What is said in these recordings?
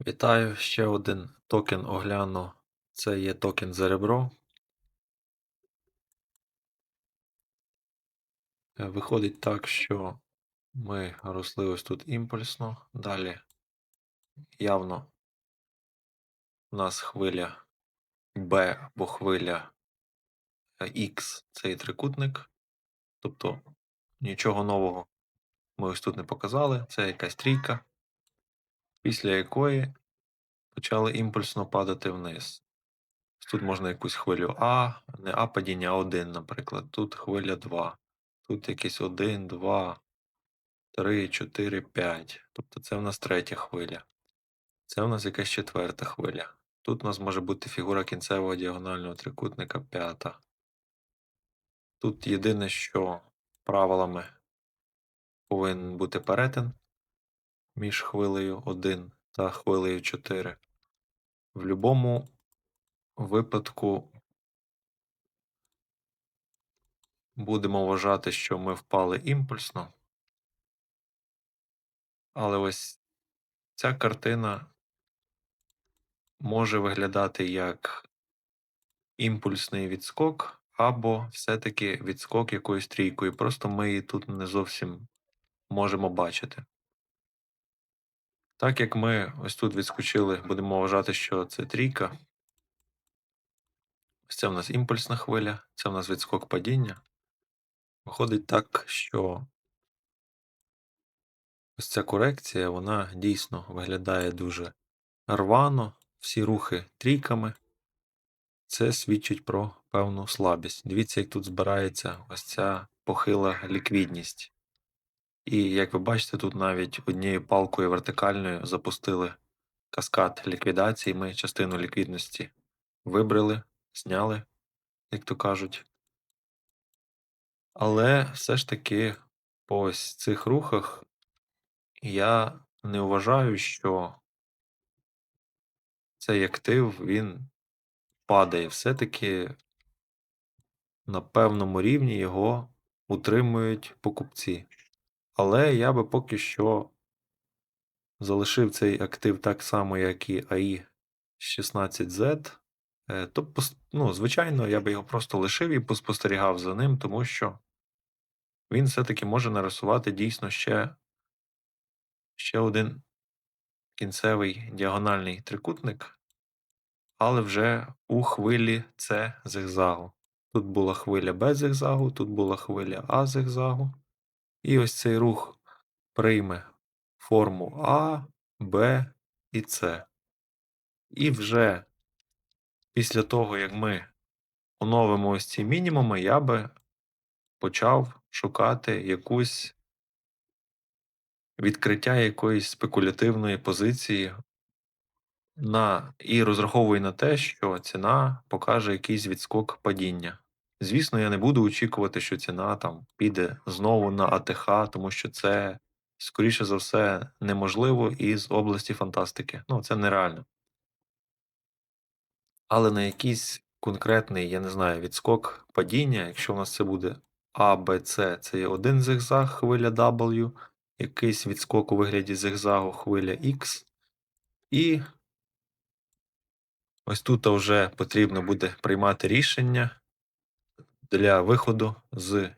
Вітаю, ще один токен огляну. Це є токен Zerebro. Е, Виходить так, що ми росли ось тут імпульсно. Далі явно у нас хвиля B або хвиля е, X це є трикутник. Тобто нічого нового ми ось тут не показали. Це якась трійка, після якої почали імпульсно падати вниз. Тут можна якусь хвилю А, не А падіння, а 1, наприклад. Тут хвиля 2. Тут якийсь 1, 2, 3, 4, 5. Тобто це в нас третя хвиля. Це в нас якась четверта хвиля. Тут у нас може бути фігура кінцевого діагонального трикутника п'ята. Тут єдине, що правилами повинен бути перетин між хвилею 1 та хвилею 4. В будь-якому випадку будемо вважати, що ми впали імпульсно. Але ось ця картина може виглядати як імпульсний відскок, або все-таки відскок якоюсь трійкою. Просто ми її тут не зовсім можемо бачити. Так як ми ось тут відскочили, будемо вважати, що це трійка. Ось це в нас імпульсна хвиля, це в нас відскок падіння. Виходить так, що ось ця корекція, вона дійсно виглядає дуже рвано, всі рухи трійками. Це свідчить про певну слабість. Дивіться, як тут збирається ось ця похила ліквідність. І як ви бачите, тут навіть однією палкою вертикальною запустили каскад ліквідації. Ми частину ліквідності вибрали, зняли, як то кажуть. Але все ж таки по ось цих рухах я не вважаю, що цей актив він падає. Все-таки на певному рівні його утримують покупці. Але я би поки що залишив цей актив так само, як і AI 16Z. Е, То, ну, звичайно, я би його просто лишив і поспостерігав за ним, тому що він все-таки може нарисувати дійсно ще, ще один кінцевий діагональний трикутник, але вже у хвилі С зигзагу. Тут була хвиля Б зигзагу, тут була хвиля А зигзагу. І ось цей рух прийме форму А, Б і С. І вже після того, як ми оновимо ось ці мінімуми, я би почав шукати якусь відкриття якоїсь спекулятивної позиції на, і розраховую на те, що ціна покаже якийсь відскок падіння. Звісно, я не буду очікувати, що ціна там піде знову на АТХ, тому що це, скоріше за все, неможливо із області фантастики. Ну, це нереально. Але на якийсь конкретний, я не знаю, відскок падіння, якщо у нас це буде А, Б, С, це є один зигзаг, хвиля W, якийсь відскок у вигляді зигзагу хвиля X, і ось тут вже потрібно буде приймати рішення для виходу з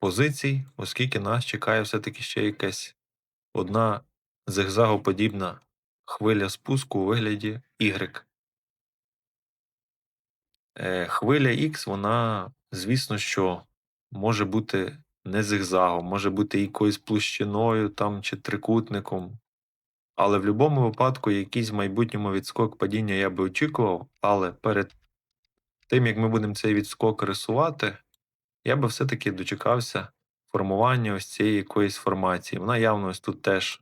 позицій, оскільки нас чекає все-таки ще якась одна зигзагоподібна хвиля спуску у вигляді Y. Е, Хвиля X, вона, звісно, що може бути не зигзагом, може бути якоюсь площиною там чи трикутником. Але в будь-якому випадку якийсь в майбутньому відскок падіння я би очікував, але перед тим, як ми будемо цей відскок рисувати, я би все-таки дочекався формування ось цієї якоїсь формації. Вона явно ось тут теж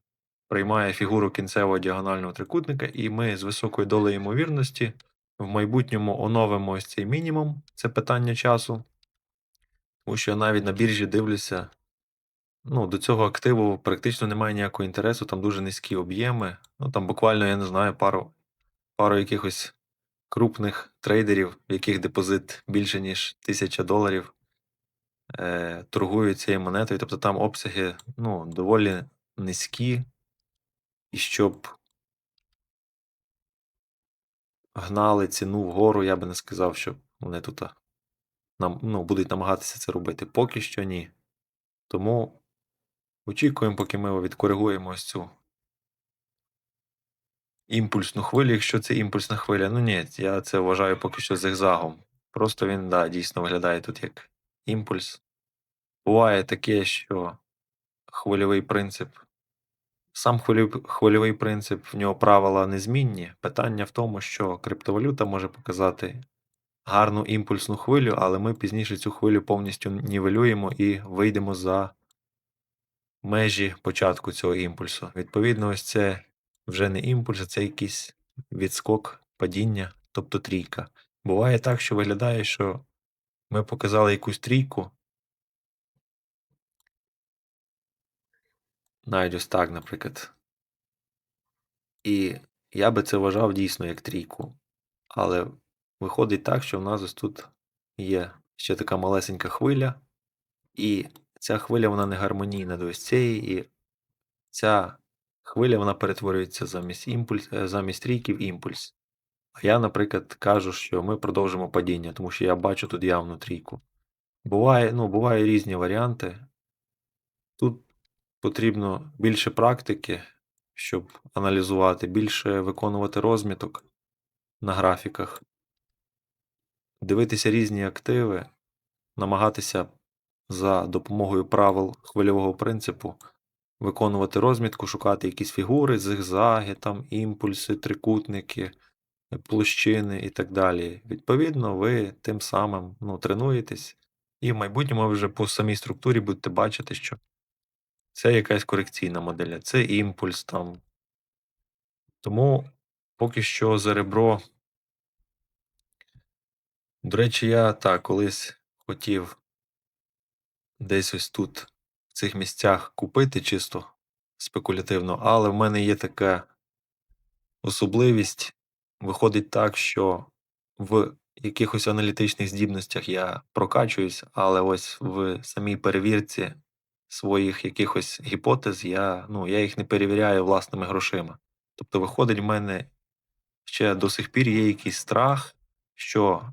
приймає фігуру кінцевого діагонального трикутника, і ми з високою долею ймовірності в майбутньому оновимо ось цей мінімум, це питання часу. Тому що я навіть на біржі дивлюся, ну, до цього активу практично немає ніякого інтересу, там дуже низькі об'єми. Ну там буквально, я не знаю, пару, пару якихось крупних трейдерів, в яких депозит більше, ніж 1000 доларів, е, торгують цією монетою. Тобто там обсяги ну, доволі низькі. І щоб гнали ціну вгору, я би не сказав, що вони тут нам, ну, будуть намагатися це робити. Поки що ні. Тому очікуємо, поки ми відкоригуємо ось цю імпульсну хвилю, якщо це імпульсна хвиля. Ну ні, я це вважаю поки що зигзагом. Просто він, да, дійсно виглядає тут як імпульс. Буває таке, що хвильовий принцип. Сам хвильовий принцип, в нього правила незмінні. Питання в тому, що криптовалюта може показати гарну імпульсну хвилю, але ми пізніше цю хвилю повністю нівелюємо і вийдемо за межі початку цього імпульсу. Відповідно, ось це вже не імпульс, а це якийсь відскок падіння, тобто трійка. Буває так, що виглядає, що ми показали якусь трійку. Навіть ось так, наприклад. І я би це вважав дійсно як трійку. Але виходить так, що в нас ось тут є ще така малесенька хвиля, і ця хвиля вона не гармонійна до ось цієї, і ця хвиля вона перетворюється замість імпульс, е, замість трійки в імпульс. А я, наприклад, кажу, що ми продовжимо падіння, тому що я бачу тут явну трійку. Буває, ну, буває різні варіанти. Тут потрібно більше практики, щоб аналізувати, більше виконувати розміток на графіках, дивитися різні активи, намагатися за допомогою правил хвильового принципу виконувати розмітку, шукати якісь фігури, зигзаги, там, імпульси, трикутники, площини і так далі. Відповідно, ви тим самим ну, тренуєтесь, і в майбутньому ви вже по самій структурі будете бачити, що це якась корекційна модель, це імпульс там. Тому поки що за ребро. До речі, я так колись хотів десь ось тут, в цих місцях, купити чисто спекулятивно, але в мене є така особливість. Виходить так, що в якихось аналітичних здібностях я прокачуюсь, але ось в самій перевірці своїх якихось гіпотез я, ну, я їх не перевіряю власними грошима. Тобто, виходить, в мене ще до сих пір є якийсь страх, що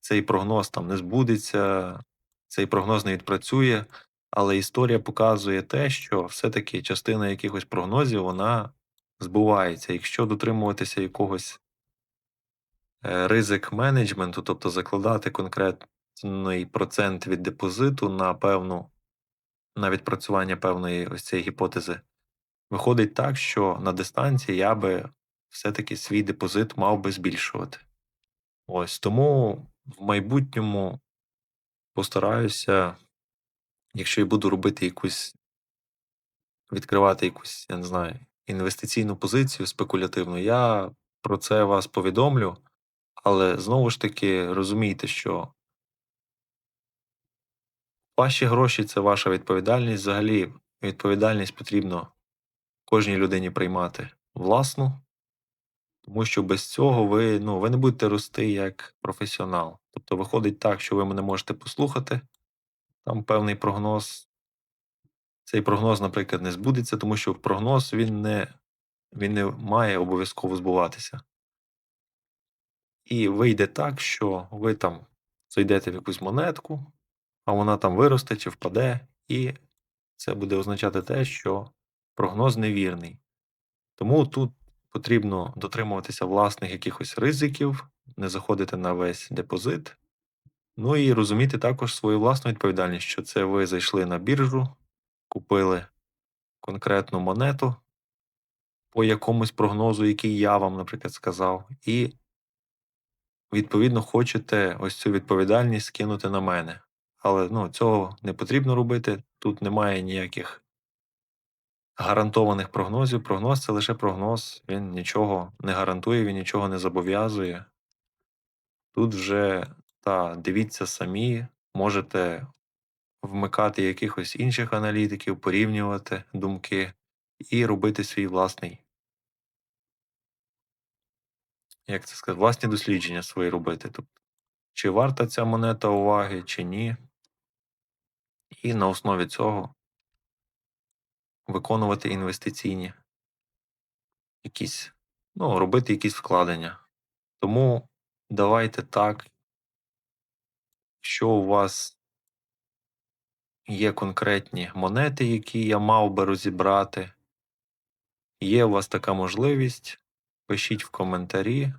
цей прогноз там не збудеться, цей прогноз не відпрацює, але історія показує те, що все-таки частина якихось прогнозів вона збувається. Якщо дотримуватися якогось е, ризик менеджменту, тобто закладати конкретний процент від депозиту на певну на відпрацювання певної ось цієї гіпотези, виходить так, що на дистанції я би все-таки свій депозит мав би збільшувати. Ось тому в майбутньому постараюся, якщо я буду робити якусь, відкривати якусь, я не знаю, інвестиційну позицію спекулятивну, я про це вас повідомлю, але знову ж таки розумійте, що ваші гроші це ваша відповідальність. Взагалі, відповідальність потрібно кожній людині приймати власну. Тому що без цього ви ну, ви не будете рости як професіонал. Тобто виходить так, що ви мене можете послухати, там певний прогноз. Цей прогноз, наприклад, не збудеться, тому що прогноз він не він не має обов'язково збуватися. І вийде так, що ви там зайдете в якусь монетку, а вона там виросте чи впаде, і це буде означати те, що прогноз невірний. Тому тут потрібно дотримуватися власних якихось ризиків, не заходити на весь депозит. Ну і розуміти також свою власну відповідальність, що це ви зайшли на біржу, купили конкретну монету по якомусь прогнозу, який я вам, наприклад, сказав, і, відповідно, хочете ось цю відповідальність скинути на мене. Але ну, цього не потрібно робити, тут немає ніяких гарантованих прогнозів. Прогноз це лише прогноз, він нічого не гарантує, він нічого не зобов'язує. Тут вже та дивіться самі, можете вмикати якихось інших аналітиків, порівнювати думки і робити свій власний. Як це сказати, власні дослідження свої робити. Тобто, чи варта ця монета уваги, чи ні. І на основі цього виконувати інвестиційні якісь, ну, робити якісь вкладення. Тому давайте так. Якщо у вас є конкретні монети, які я мав би розібрати, є у вас така можливість, пишіть в коментарі.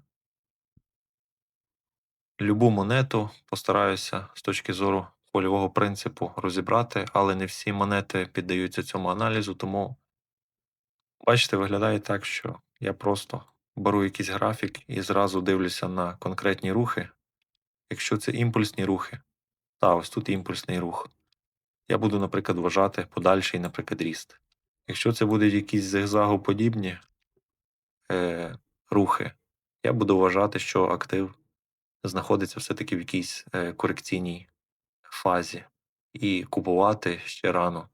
Любу монету постараюся з точки зору польового принципу розібрати, але не всі монети піддаються цьому аналізу, тому бачите, виглядає так, що я просто беру якийсь графік і зразу дивлюся на конкретні рухи. Якщо це імпульсні рухи, та ось тут імпульсний рух. Я буду, наприклад, вважати подальший, наприклад, ріст. Якщо це будуть якісь зигзагоподібні е, рухи, я буду вважати, що актив знаходиться все-таки в якійсь е, корекційній фазі, і купувати ще рано.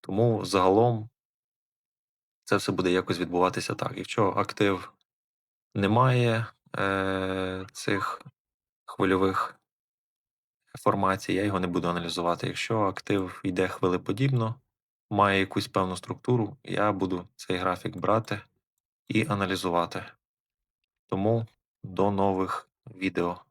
Тому загалом це все буде якось відбуватися так. Якщо актив не має е, цих хвильових формацій, я його не буду аналізувати. Якщо актив йде хвилеподібно, має якусь певну структуру, я буду цей графік брати і аналізувати. Тому до нових відео.